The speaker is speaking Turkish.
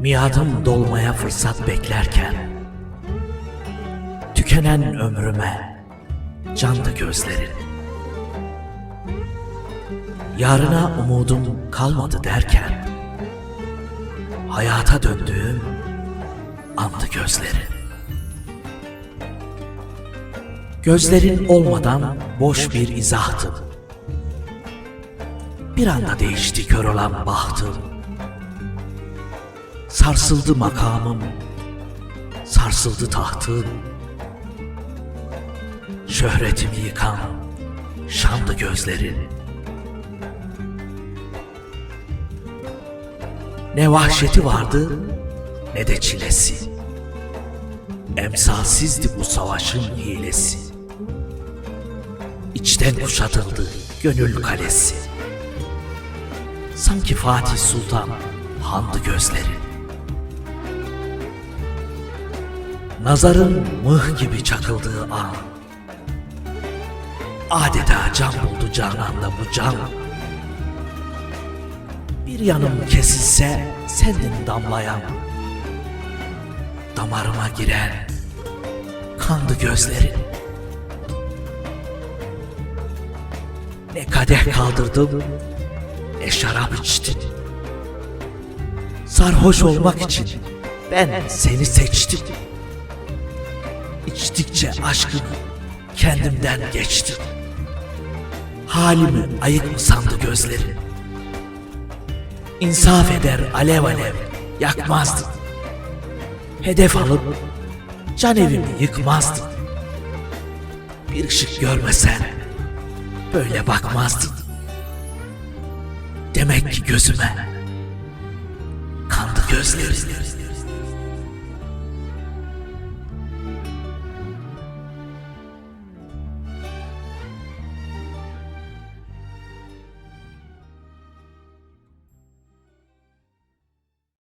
Miadım dolmaya fırsat beklerken Tükenen ömrüme candı gözlerin. Yarına umudum kalmadı derken Hayata döndüğüm andı gözlerin. Gözlerin olmadan boş bir izahtım. Bir anda değişti kör olan bahtım Sarsıldı makamım, sarsıldı tahtım. Şöhretimi yıkan şanlı gözlerin. Ne vahşeti vardı ne de çilesi. Emsalsizdi bu savaşın hilesi. İçten kuşatıldı gönül kalesi. Sanki Fatih Sultan handı gözleri. Nazarın mıh gibi çakıldığı an. Adeta can buldu cananda bu can. Bir yanım kesilse sendin damlayan. Damarıma giren kandı gözlerin. Ne kadeh kaldırdım ne şarap içtim. Sarhoş olmak için ben seni seçtim İçtikçe aşkını kendimden geçtim. Halimi ayık mı sandı gözlerin? İnsaf eder alev alev yakmazdın. Hedef alıp can evimi yıkmazdın. Bir ışık görmesen böyle bakmazdın. Demek ki gözüme kandı gözlerin.